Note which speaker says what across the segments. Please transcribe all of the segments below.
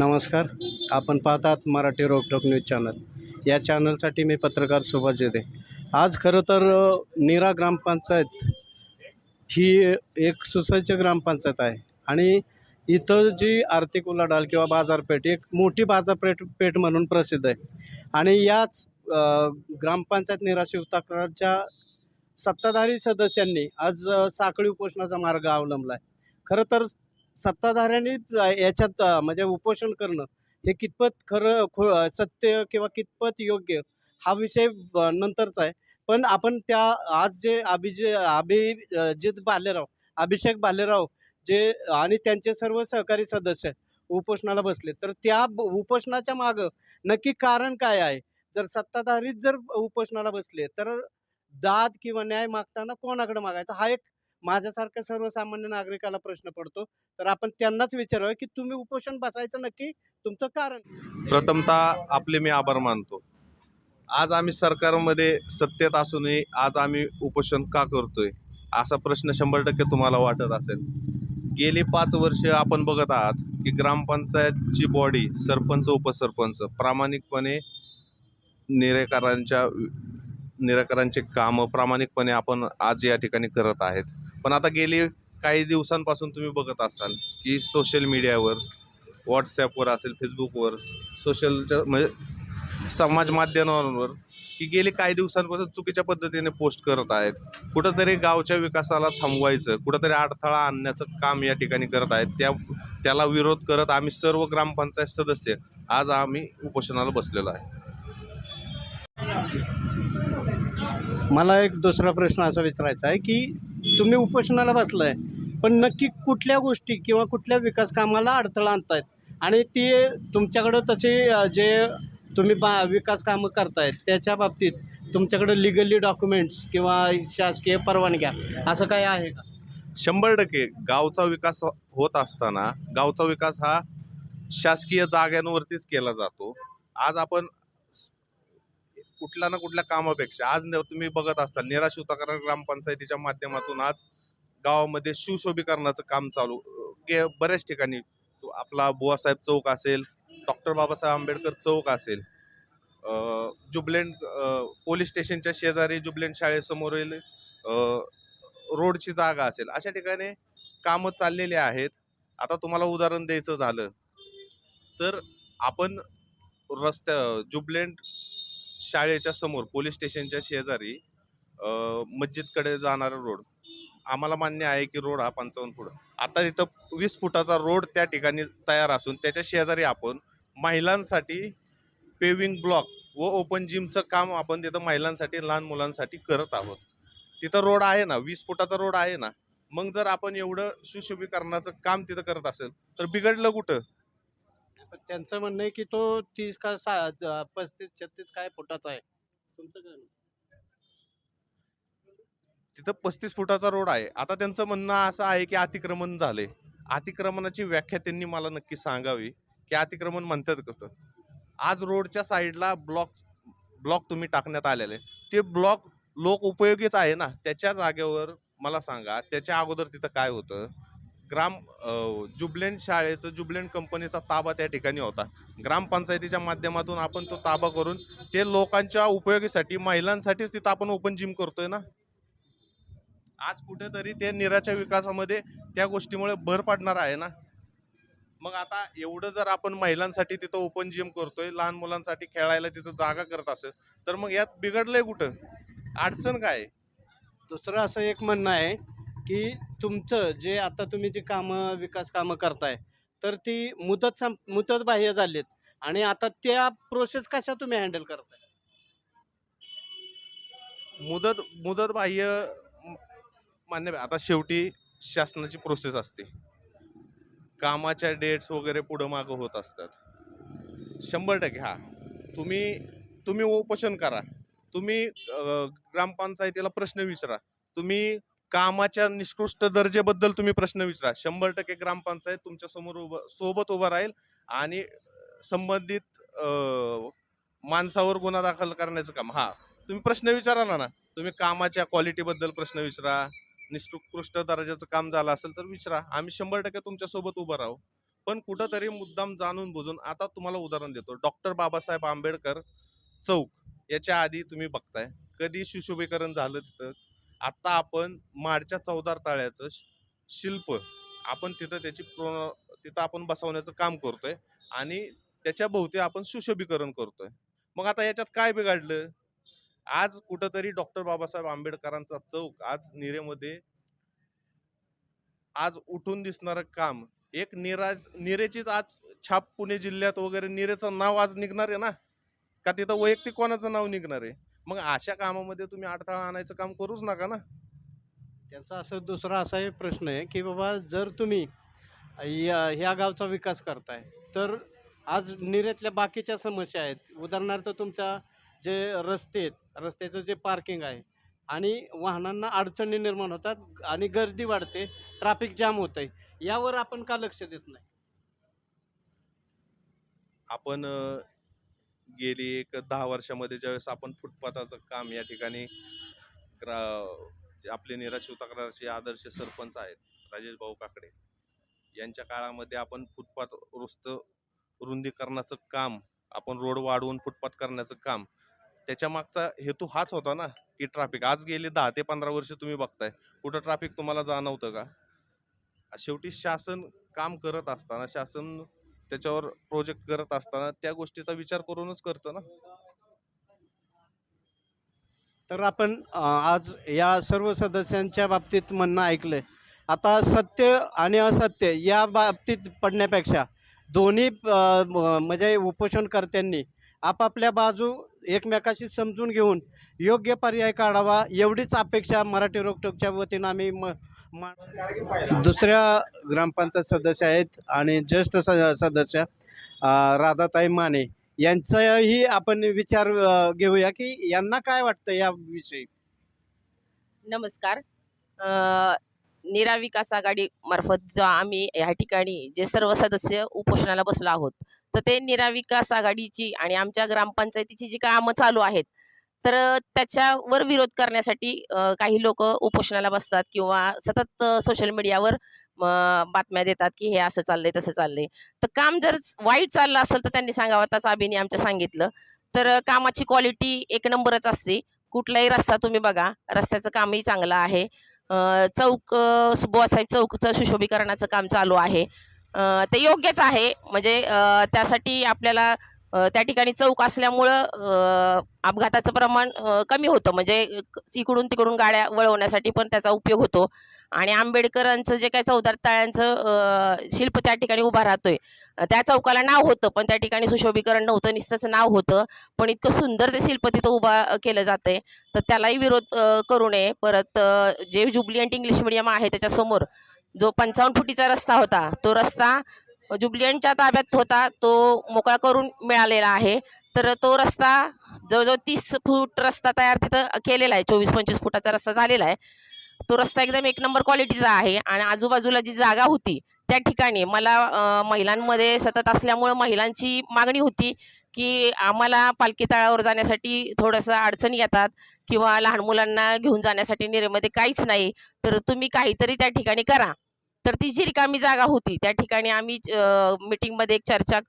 Speaker 1: नमस्कार. आपण पाहतात मराठी रोकटोक न्यूज चॅनल. या चॅनलसाठी मी पत्रकार सुभाष जेदे आज खरं तर निरा नीरा ग्रामपंचायत ही एक सुसज्ज ग्रामपंचायत आहे. आणि इथं जी आर्थिक उलाढाल किंवा बाजारपेठ एक मोठी बाजारपेठ पेठ म्हणून प्रसिद्ध आहे. आणि याच ग्रामपंचायत नीरा शिवताकरच्या सत्ताधारी सदस्यांनी आज साखळी उपोषणाचा मार्ग अवलंबला आहे. खरं तर सत्ताधाऱ्यांनी याच्यात म्हणजे उपोषण करणं हे कितपत खरं खो सत्य किंवा कितपत योग्य हा विषय नंतरचा आहे. पण आपण त्या आज जे अभिजे अभिजित भालेराव अभिषेक भालेराव जे आणि त्यांचे सर्व सहकारी सदस्य उपोषणाला बसले तर त्या उपोषणाच्या मागं नक्की कारण काय आहे? जर सत्ताधारीच जर उपोषणाला बसले तर दाद किंवा न्याय मागताना कोणाकडे मागायचा? हा एक माझ्यासारख्या सर्वसामान्य नागरिकाला प्रश्न पडतो. तर आपण त्यांनाच विचारावं की तुम्ही उपोषण बसायचं नक्की? तुमचं कारण?
Speaker 2: प्रथमतः आपले मी आभार मानतो. आज आम्ही सरकारमध्ये सत्तेत असूनही आज आम्ही उपोषण का करतोय? असा प्रश्न शंभर टक्के तुम्हाला वाटत असेल. गेली पाच वर्ष आपण बघत आहात की ग्रामपंचायतची बॉडी सरपंच उपसरपंच प्रामाणिकपणे निराकारांच्या निराकरांचे कामं प्रामाणिकपणे आपण आज या ठिकाणी करत आहेत. पण आता गेले काही दिवसांपासून तुम्ही बघत असाल की सोशल मीडियावर व्हॉट्सॲपवर असेल फेसबुकवर सोशलच्या म्हणजे समाज माध्यमांवर की गेली काही दिवसांपासून चुकीच्या पद्धतीने पोस्ट करत आहेत. कुठंतरी गावच्या विकासाला थांबवायचं कुठंतरी अडथळा आणण्याचं काम या ठिकाणी करत आहेत. त्या त्याला विरोध करत आम्ही सर्व ग्रामपंचायत सदस्य आज आम्ही उपोषणाला बसलेलो आहे.
Speaker 1: मला एक दुसरा प्रश्न असा विचारायचा आहे की तुम्ही उपोषणाला बसलाय. पण नक्की कुठल्या गोष्टी किंवा कुठल्या विकास कामाला अडथळा आणतायत? आणि ती तुमच्याकडं तसे जे तुम्ही बा विकास कामं करतायत त्याच्या बाबतीत तुमच्याकडं लिगली डॉक्युमेंट्स किंवा शासकीय परवानग्या असं काय आहे का?
Speaker 2: शंभर टक्के. गावचा विकास होत असताना गावचा विकास हा शासकीय जाग्यांवरतीच केला जातो. आज आपण कुठल्या ना कुठल्या कामापेक्षा. आज न- तुम्ही बघत असता नेरा शिवताकरण ग्रामपंचायतीच्या माध्यमातून आज गावामध्ये शिवशोभीकरणाचं काम चालू. बऱ्याच ठिकाणी आपला बुवासाहेब चौक असेल डॉक्टर बाबासाहेब आंबेडकर चौक असेल जुबलेंड जुबलेंट पोलीस स्टेशनच्या शेजारी जुबलेंड शाळेसमोरील रोडची जागा असेल. अशा ठिकाणी कामं चाललेली आहेत. आता तुम्हाला उदाहरण द्यायचं झालं तर आपण रस्त्या जुबलेंट शाळेच्या समोर पोलीस स्टेशनच्या शेजारी मस्जिदकडे जाणारा रोड. आम्हाला मान्य आहे की रोड हा पंचावन्न फूट. आता इथं वीस फुटाचा रोड त्या ठिकाणी तयार असून त्याच्या शेजारी आपण महिलांसाठी पेविंग ब्लॉक व ओपन जिमचं काम आपण तिथं महिलांसाठी लहान मुलांसाठी करत आहोत. तिथं रोड आहे ना वीस फुटाचा रोड आहे ना मग जर आपण एवढं सुशोभीकरणाचं काम तिथं करत असेल तर बिघडलं कुठं?
Speaker 1: पण त्यांचं म्हणणं आहे की तो तीस का सा पस्तीस छत्तीस काय फुटाचा आहे. तुमचं काय म्हणणं?
Speaker 2: तिथं पस्तीस फुटाचा रोड आहे. आता त्यांचं म्हणणं असं आहे की अतिक्रमण झाले. अतिक्रमणाची व्याख्या त्यांनी मला नक्की सांगावी की अतिक्रमण म्हणतात कसं आज रोडच्या साईडला ब्लॉक ब्लॉक तुम्ही टाकण्यात आलेले. ते ब्लॉक लोक उपयोगीच आहे ना? त्याच्या जागेवर मला सांगा त्याच्या अगोदर तिथं काय होतं? ग्राम जुबलेन शाळेचं जुबलेन कंपनीचा ताबा त्या ठिकाणी होता. ग्रामपंचायतीच्या माध्यमातून आपण तो ताबा करून ते लोकांच्या उपयोगीसाठी महिलांसाठीच तिथं आपण ओपन जिम करतोय ना? आज कुठेतरी ते निराच्या विकासामध्ये त्या गोष्टीमुळे भर पडणार आहे ना? मग आता एवढं जर आपण महिलांसाठी तिथं ओपन जिम करतोय लहान मुलांसाठी खेळायला तिथं जागा करत असेल तर मग यात बिघडलंय कुठं? अडचण काय
Speaker 1: दुसरं असं एक म्हणणं आहे की तुमचं जे आता तुम्ही जी कामं विकास कामं करताय तर ती मुदत सं मुदत बाह्य झालीत. आणि आता त्या प्रोसेस कशा तुम्ही हँडल करताय?
Speaker 2: मुदत मुदत बाह्य मान्य आता शेवटी शासनाची प्रोसेस असते. कामाच्या डेट्स वगैरे पुढं मागं होत असतात. शंभर टक्के हा. तुम्ही तुम्ही उपोषण करा. तुम्ही ग्रामपंचायतीला प्रश्न विचारा. तुम्ही कामाच्या निष्कृष्ट दर्जेबद्दल तुम्ही प्रश्न विचारा. शंभर टक्के ग्रामपंचायत तुमच्यासमोर उभं सोबत उभं राहील आणि संबंधित माणसावर गुन्हा दाखल करण्याचं काम. हा तुम्ही प्रश्न विचारा ना. तुम्ही कामाच्या क्वालिटीबद्दल प्रश्न विचारा. निष्कृष्ट दर्जाचं काम झालं असेल तर विचारा. आम्ही शंभर टक्के तुमच्यासोबत उभं राहू. पण कुठंतरी मुद्दाम जाणून बुजून आता तुम्हाला उदाहरण देतो. डॉक्टर बाबासाहेब आंबेडकर चौक याच्या आधी तुम्ही बघताय. कधी सुशोभीकरण झालं तिथं? आता आपण माडच्या चौदार ताळ्याचं शिल्प आपण तिथं त्याची प्रो तिथं आपण बसवण्याचं काम करतोय आणि त्याच्या भोवती आपण सुशोभीकरण करतोय. मग आता याच्यात काय बिघडलं? आज कुठंतरी डॉक्टर बाबासाहेब आंबेडकरांचा चौक आज निरेमध्ये आज उठून दिसणारं काम एक निराज निरेचीच आज छाप पुणे जिल्ह्यात वगैरे निरेचं नाव आज निघणार आहे ना? का तिथं वैयक्तिक कोणाचं नाव निघणार आहे? मग अशा कामामध्ये तुम्ही अडथळा आणायचं काम करूच नका ना?
Speaker 1: त्यांचा असं दुसरा असाही प्रश्न आहे की बाबा जर तुम्ही या ह्या गावचा विकास करताय तर आज निरेतल्या बाकीच्या समस्या आहेत. उदाहरणार्थ तुमचा जे रस्ते आहेत रस्त्याचं जे पार्किंग आहे आणि वाहनांना अडचणी निर्माण होतात आणि गर्दी वाढते ट्रॅफिक जाम होत आहे यावर आपण का लक्ष देत नाही?
Speaker 2: आपण गेली एक दहा वर्षामध्ये ज्यावेळेस आपण फुटपाथाचं काम या ठिकाणी ग्रा जे आपले निराश तक्रारचे आदर्श सरपंच आहेत राजेश भाऊ काकडे. यांच्या काळामध्ये आपण फुटपाथ रुस्त रुंदीकरणाचं काम आपण रोड वाढवून फुटपाथ करण्याचं काम त्याच्या मागचा हेतू हाच होता ना की ट्रॅफिक आज गेले दहा ते पंधरा वर्ष तुम्ही बघताय कुठं ट्रॅफिक तुम्हाला जाणवतं का? शेवटी शासन काम करत असताना शासन त्याच्यावर प्रोजेक्ट करत असताना त्या गोष्टीचा विचार करूनच करतं ना.
Speaker 1: तर आपण आज या सर्व सदस्यांच्या बाबतीत म्हणणं ऐकलंय. आता सत्य आणि असत्य या बाबतीत पडण्यापेक्षा दोन्ही म्हणजे उपोषणकर्त्यांनी आपापल्या बाजू एकमेकाशी समजून घेऊन योग्य पर्याय काढावा एवढीच अपेक्षा मराठी रोकटोकच्या वतीनं आम्ही म मा- दुसऱ्या ग्रामपंचायत सदस्य आहेत आणि ज्येष्ठ स सदस्य राधाताई माने यांचाही आपण विचार घेऊया की यांना काय वाटतं याविषयी?
Speaker 3: नमस्कार. निरा विकास आघाडी मार्फत जो आम्ही या ठिकाणी जे सर्व सदस्य उपोषणाला बसलो आहोत तर ते निरा विकास आघाडीची आणि आमच्या ग्रामपंचायतीची जी कामं चालू आहेत तर त्याच्यावर विरोध करण्यासाठी काही लोक उपोषणाला बसतात किंवा सतत सोशल मीडियावर बातम्या देतात की हे असं चाललंय तसं चाललंय. तर काम जर वाईट चाललं असेल तर त्यांनी सांगावं त्याचं अभिनय आमच्या सांगितलं. तर कामाची क्वालिटी एक नंबरच असते. कुठलाही रस्ता तुम्ही बघा रस्त्याचं कामही चांगलं आहे. चौक बुवासाहेब चौकचं सुशोभीकरणाचं काम चालू आहे. ते योग्यच आहे. म्हणजे त्यासाठी आपल्याला त्या ठिकाणी चौक असल्यामुळं अपघाताचं प्रमाण कमी होतं. म्हणजे इकडून तिकडून गाड्या वळवण्यासाठी पण त्याचा उपयोग होतो. आणि आंबेडकरांचं जे काही चौदार तळ्यांचं शिल्प त्या ठिकाणी उभा राहतोय त्या चौकाला नाव होतं पण त्या ठिकाणी सुशोभीकरण नव्हतं नुसतंच नाव होतं. पण इतकं सुंदर ते शिल्प तिथं उभा केलं जातंय. तर त्यालाही विरोध करू नये. परत जे जुबलियंट इंग्लिश मिडियम आहे त्याच्यासमोर जो पंचावन्न फुटीचा रस्ता होता तो रस्ता जुबलियनच्या ताब्यात होता तो मोकळा करून मिळालेला आहे. तर तो रस्ता जवळजवळ तीस फूट रस्ता तयार तिथं केलेला आहे चोवीस पंचवीस फुटाचा रस्ता झालेला आहे. तो रस्ता एकदम एक नंबर क्वालिटीचा आहे आणि आजूबाजूला जी जागा होती त्या ठिकाणी मला महिलांमध्ये सतत असल्यामुळं महिलांची मागणी होती की आम्हाला पालखी तळावर जाण्यासाठी थोडंसं अडचणी येतात किंवा लहान मुलांना घेऊन जाण्यासाठी निरेमध्ये काहीच नाही. तर तुम्ही काहीतरी त्या ठिकाणी करा. तर ती जी रिकामी जागा होती त्या ठिकाणी आम्ही मीटिंगमध्ये एक चर्चा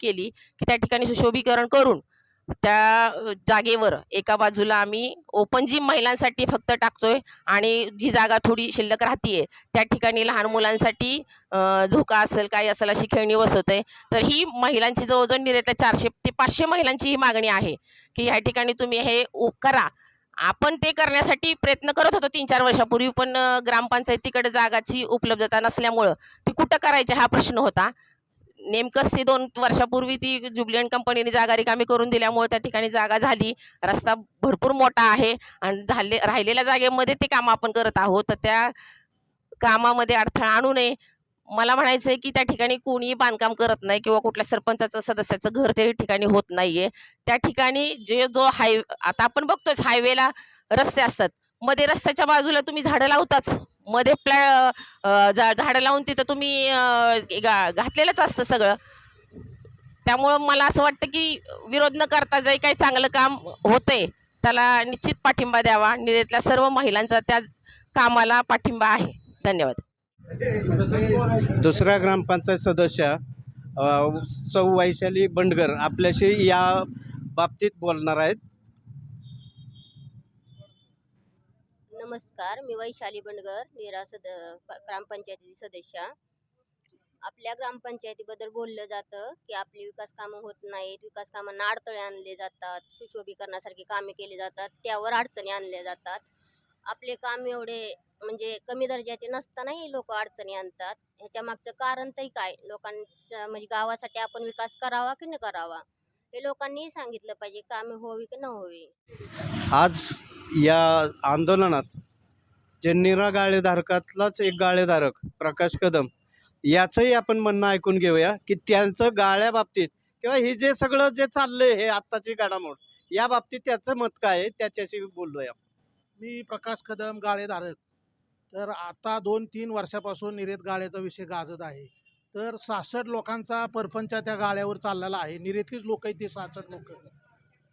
Speaker 3: केली की त्या ठिकाणी सुशोभीकरण करून त्या जागेवर एका बाजूला आम्ही ओपन जिम महिलांसाठी फक्त टाकतोय आणि जी जागा थोडी शिल्लक राहतीये त्या ठिकाणी लहान मुलांसाठी झोका असेल काही असेल अशी खेळणी बसवते तर ही महिलांची जवळजवळ निर्यात चारशे ते पाचशे महिलांची ही मागणी आहे की ह्या ठिकाणी तुम्ही हे करा. आपण ते करण्यासाठी प्रयत्न करत होतो तीन चार वर्षापूर्वी पण ग्रामपंचायतीकडे जागाची उपलब्धता नसल्यामुळं ती कुठं करायची हा प्रश्न होता. नेमकंच ती दोन वर्षापूर्वी ती जुबलियन कंपनीने जागा रिकामी करून दिल्यामुळे त्या ठिकाणी जागा झाली. रस्ता भरपूर मोठा आहे आणि झाले राहिलेल्या जागेमध्ये ते काम आपण करत आहोत. तर त्या कामामध्ये अडथळा आणू नये. मला म्हणायचं आहे की त्या ठिकाणी कोणीही बांधकाम करत नाही किंवा कुठल्या सरपंचाचं सदस्याचं घर त्या ठिकाणी होत नाहीये. त्या ठिकाणी जे जो हाय आता आपण बघतोच हायवेला रस्ते असतात. मध्ये रस्त्याच्या बाजूला तुम्ही झाडं लावताच. मध्ये प्लॅ झा झाडं लावून तिथं तुम्ही गा- घातलेलंच असतं सगळं. त्यामुळं मला असं वाटतं की विरोध न करता जे काही चांगलं काम होतंय त्याला निश्चित पाठिंबा द्यावा. निरेतल्या सर्व महिलांचा त्या कामाला पाठिंबा आहे. धन्यवाद.
Speaker 1: दुसरा ग्रामपंचायत सदस्य सौ वैशाली बंडगर आपल्याशी या बाबतीत बोलणार आहेत.
Speaker 4: नमस्कार मी वैशाली बंडगर निरा सद ग्रामपंचायती सदस्य. आपल्या ग्रामपंचायतीबद्दल बोललं जातं की आपली विकास कामं होत नाहीत विकास कामांना अडथळे आणले जातात सुशोभीकरणासारखी कामे केली जातात त्यावर अडचणी आणल्या जातात. आपले काम एवढे म्हणजे कमी दर्जाचे नसतानाही लोक अडचणी आणतात. ह्याच्या मागचं कारण तरी काय? लोकांच्या म्हणजे गावासाठी आपण विकास करावा की न करावा? हे लोकांनी सांगितलं पाहिजे कामे होवी की न होवी
Speaker 1: आज या आंदोलनात जे निरा गाळेधारकातलाच एक गाळेधारक प्रकाश कदम याचंही आपण म्हणणं ऐकून घेऊया की त्यांचं गाळ्या बाबतीत किंवा हे जे सगळं जे चाललंय हे आत्ताची घडामोड या बाबतीत त्याचं मत काय आहे? त्याच्याशी बोललोय
Speaker 5: मी प्रकाश कदम गाळेधारक. तर आता दोन तीन वर्षापासून निरीत गाळ्याचा विषय गाजत आहे. तर सहासष्ट लोकांचा परपंच त्या गाळ्यावर चाललेला आहे. निरेतलीच लोक आहेत ते सासष्ट लोक.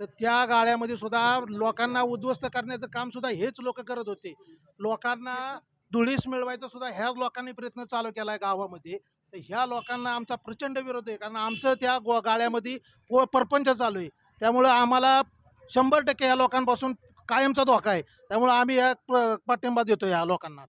Speaker 5: तर त्या गाळ्यामध्ये सुद्धा लोकांना उद्ध्वस्त करण्याचं काम सुद्धा हेच लोक करत होते. लोकांना धुळीस मिळवायचा सुद्धा ह्याच लोकांनी प्रयत्न चालू केला आहे गावामध्ये. तर ह्या लोकांना आमचा प्रचंड विरोध आहे. कारण आमचं त्या गो गाळ्यामध्ये परपंच चालू आहे. त्यामुळं आम्हाला शंभर टक्के ह्या लोकांपासून कायमचा धोका आहे. त्यामुळे आम्ही या पाठिंबा देतो या लोकांना